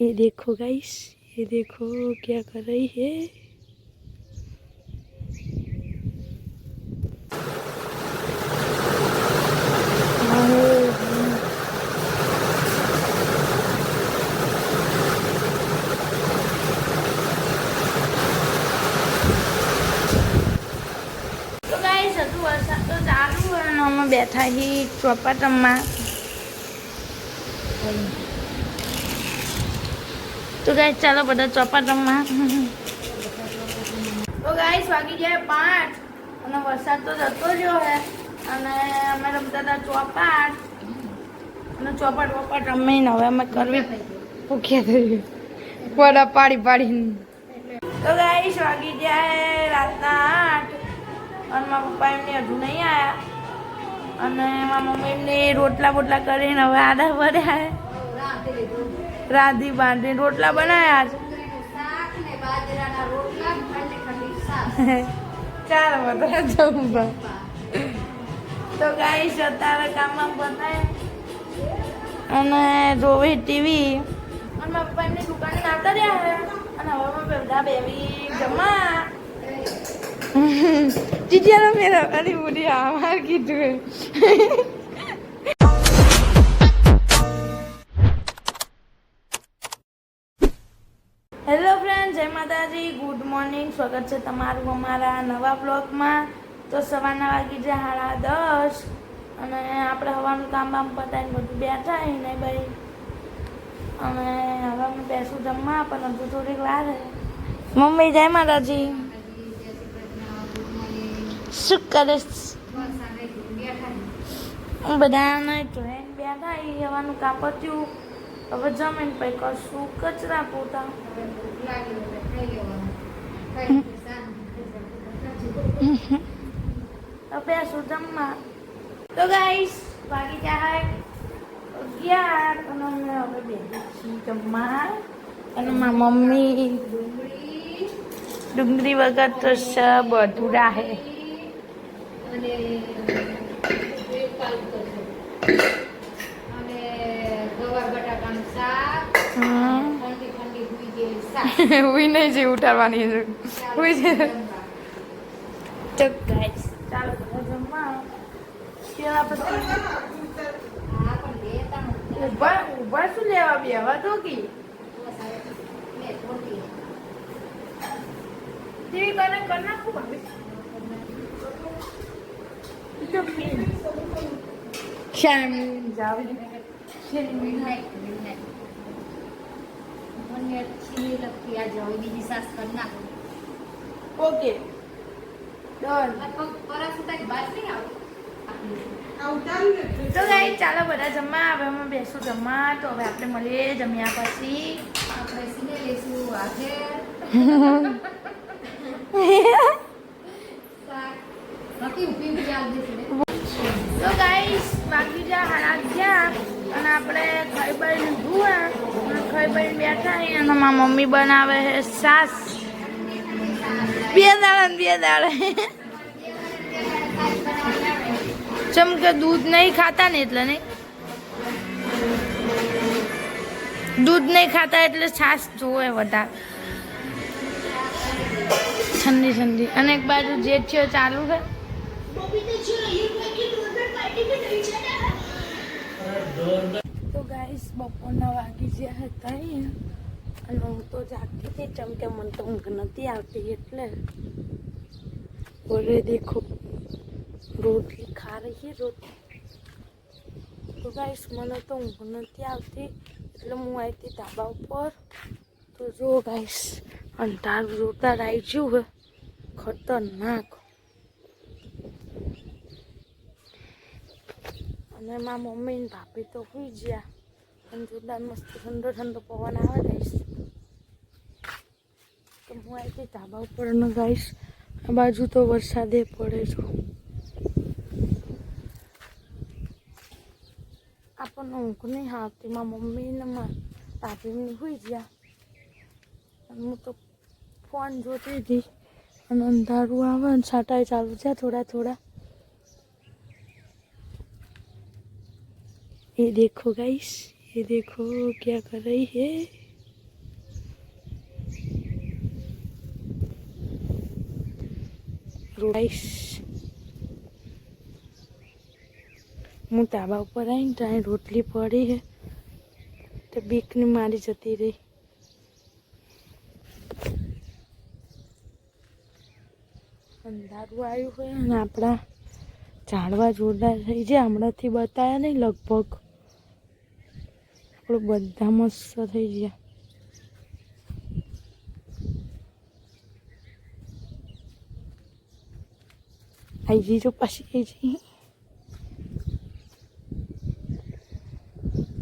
ये देखो गाइस ये देखो क्या कर रही है તો ગાઈસ હજુ વરસાદ તો ચાલુ હોય અને અમે બેઠા છીએ ચોપાટમાં તો ગાઈસ ચાલો બધા ચોપાટમાં તો ગાઈસ વાગી જાય પાંચ અને વરસાદ તો જતો રહ્યો હે. અને અમે રમતા હતા ચોપાટ. અને ચોપાટ વોપાટ રમીને હવે અમે કરવી ભૂખ્યા થઈ વડા પાડી પાડીને. તો ગાઈસ વાગી ગયા રાતના આઠ. અને મારા પપ્પા એમને હજુ નહીં આવ્યા અને મારા મમ્મી એમને રોટલા બોટલા કરીને હવે આડા ભર્યા રાધી બાંધી રોટલા બનાવ્યા છે. ચાલો બધા જવું તો ગાઈશ અત્યારે કામમાં બનાય અને જોવે ટીવી. અને મારા પપ્પા એમની દુકાને આવતા રહ્યા છે. અને હવે મેં બધા બેબી જમા ટીચર મેરા અરે બોલી આભાર કીધું જય માતાજી ગુડ મોર્નિંગ સ્વાગત છે તમારું અમારા નવા બ્લોગમાં તો સવારના વાગી જાય સાડા દસ અને આપણે હવાનું કામ બામ પતાવીને બધું બેઠા ને ભાઈ. અને હવે અમે બેસું જમવા પણ હજુ થોડીક વાર છે મમ્મી જય માતાજી. શું કરે બધાને જોઈને બેઠા એ હવાનું કામ પત્યું. હવે જમીન પછી કશું કચરા પોતા. તો શું જમવા. તો ગાઈસ વાગી જાય અગિયાર. અને અમે હવે બેસી જમવા. અને મારા મમ્મી ડુંગળી વગર તો સબ અધૂરા હે અને અને હુઈ નહીં છે ઉઠાડવાની છે. હુઈ છે જમવા. તો ગાઈસ ચાલો જમવા પછી ઊભા ઊભા શું લેવા બેવા તો કી હવે ટીવી કને કર નાખું ભાભી જાવી. મને છી લગતી આજે હવે બીજી સાસ કરી નાખું. ઓકે. ડન. આ. તો ગાઈ ચાલો બધા જમવા હવે અમે બેસું જમવા. તો હવે આપણે મળીએ જમ્યા પછી. આપણે સીને લઈશું આજે. તો ગાઈસ બાકી જા હાડા ગયા અને આપણે ખાઈ બાઈ લીધું ખાઈ બાઈ બેઠા હે અને મારા મમ્મી બનાવે છે સાસ. બે દાડે બે દાડે ચમ કે દૂધ નહીં ખાતા ને એટલે નહીં. દૂધ નહીં ખાતા એટલે છાસ જોવે વધારે. ઠંડી ઠંડી. અને એક બાજુ જેઠિયો ચાલુ છે. તો ગાઈસ બપોરના વાગી ગયા હતા અને હું તો જાગતી હતી ચમ કે મને તો ઊંઘ નથી આવતી એટલે. બોલે દેખો, રોટલી ખા રહી રોટલી. તો ગાઈસ મને તો ઊંઘ નથી આવતી એટલે હું આવી હતી ધાબા ઉપર. તો જો ગાઈસ અંધાર જોતા આવી ગયું ખતરનાક. અને મારા મમ્મી ને ભાભી તો સુઈ ગયા. અને જોરદાર મસ્ત ઠંડો ઠંડો પવન આવે ગાઈશ તો હું હતી ધાબા ઉપર ન ગાઈશ આ બાજુ તો વરસાદે પડે છે આપણને ઊંઘ નહીં આવતી. મારા મમ્મી ને મારા ભાભી ને સુઈ ગયા. અને હું તો ફોન જોતી હતી. અને અંધારું આવે ને છાંટાઈ ચાલુ છે થોડા થોડા. ये देखो गाइस ये देखो क्या कर रही है। હું તાબા ઉપર આવીને તો અહીં રોટલી પડી હે તો બીકને મારી જતી રહી અંધારું આવ્યું હોય અને આપણા ઝાડવા જોરદાર થઈ જાય હમણાંથી બતાવ્યા નહીં લગભગ આપણું બધા મસ્ત થઈ ગયા. જઈ તો પછી આવી જઈ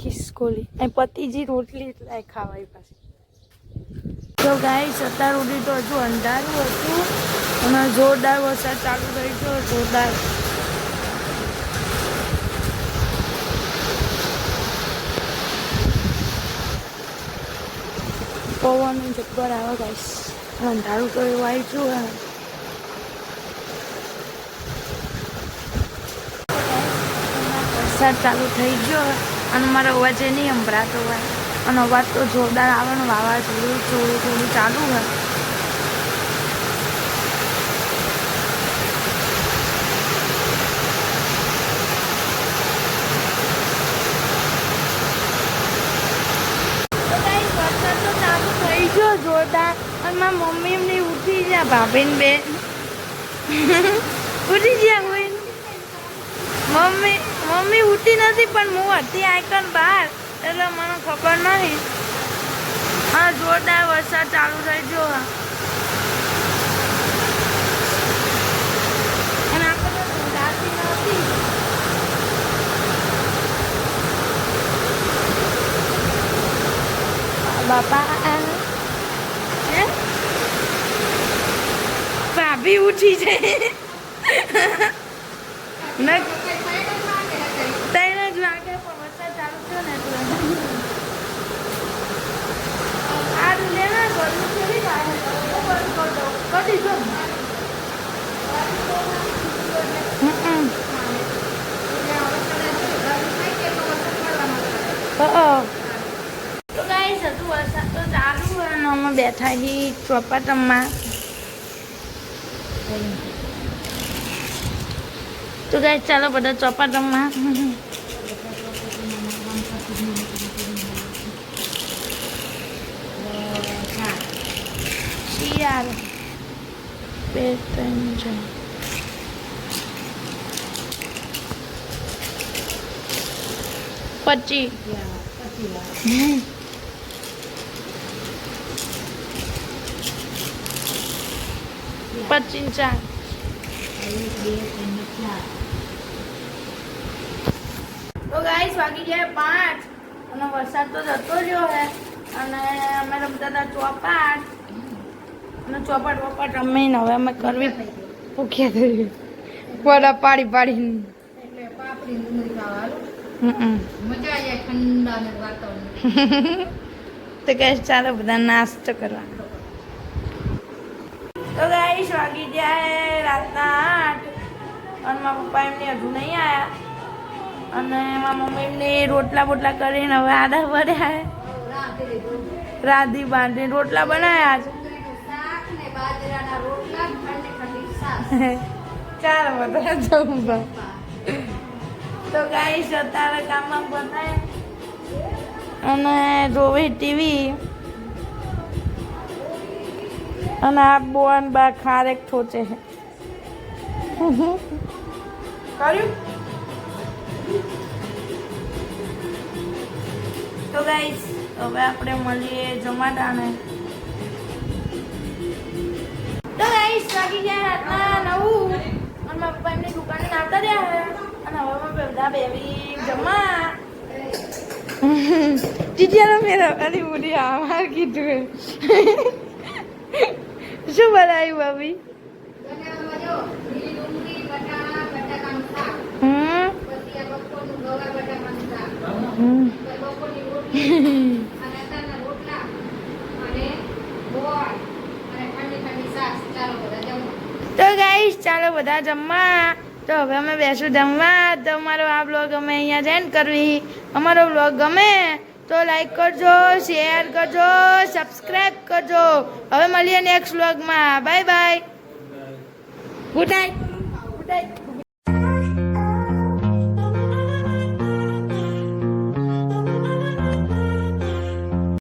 ખિસકોલી અહીં પતિજી રોટલી એટલે ખાવાય પાછી. તો ગાય સત્તા સુધી તો હજુ અંધારું હતું. અને જોરદાર વરસાદ ચાલુ થઈ ગયો, જોરદાર. પવન જબ્બર આવે ગાઈસ અંધારું તો એવું આવી ગયું હે વરસાદ ચાલુ થઈ ગયો અને મારો અવાજ એ નહીં સંભળાતો હોય. અને અવાજ તો જોરદાર આવે ને વાવાઝોડું થોડું થોડું ચાલુ હોય તો guys, વરસાદ તો ચાલુ થઈ ગયો જોરદાર અને મમ્મી એમની ઉઠી જા ભાભીન બેન ઉઠી ગયા કોઈ? મમ્મી મમ્મી ઉઠી નથી, પણ હું હતી આઈકન બહાર. એટલે મને ખબર નથી હા, જોરદાર વરસાદ ચાલુ થઈ જો બાપા હે? ભાભી ઉઠી છે ત્રણ જ વાગે વરસાદ ચાલુ થયો ને એટલે આ લે ને ગરમી કેવી લાગે બંધ કરી દઉં કદી જો હમ. તો ગાઈસ, હજુ વરસાદ તો ચાલુ અને અમે બેઠા છીએ ચોપાટમાં તો ગાઈસ ચાલો બધા ચોપાટમાં શિયાળ બે ત્રણ જણ પચીસ હમ. પચીસ ચાર તો ગાઈસ વાગી ગયા પાંચ અને વરસાદ તો જતો રહ્યો હે અને અમે રમતા હતા ચોપાટ. અને ચોપાટ વોપાટ રમીને હવે અમે કરવી ભૂખ્યા થઈ પડા પાડી પાડીને. એટલે પાપડી ડુંગળી ખાવાનું. હમ મજા આવી જાય ઠંડા ને વાતાવરણ. તો ગાઈસ ચાલો બધા નાસ્તો કરવા તો ગાઈસ વાગી ગયા રાતના આઠ. અને મારા પપ્પા એમને હજુ નહીં આવ્યા અને મારા મમ્મી એમને રોટલા બોટલા કરીને હવે આડા રાતે રાધી બાંધીને રોટલા બનાવ્યા છે. ચાલો બધા જમવા તો ગાઈસ અત્યારે કામમાં બતાય અને જોવે ટીવી. અને આ બોન બા ખારેક ઠોચે છે. કર્યું? તો ગાઈસ હવે આપણે મળીએ જમાટાને તો ગાઈસ લાગી ગયા રાતના નવું. અને મારા પપ્પા એમની દુકાને આવતા રહ્યા અને હવે અમે બધા બેબી જમા જીજ્યાનો મેરા અરે બોલી આમાર કીધું શું બનાવ્યું ભાભી. તો ગાઈશ ચાલો બધા જમવા. તો હવે અમે બેસું જમવા. તો અમારો આ બ્લોગ અમે અહીંયા જ એન્ડ કરવી. અમારો બ્લોગ ગમે તો લાઈક કરજો શેર કરજો સબસ્ક્રાઈબ કરજો. હવે મળીએ નેક્સ્ટ વ્લોગમાં bye bye good night good night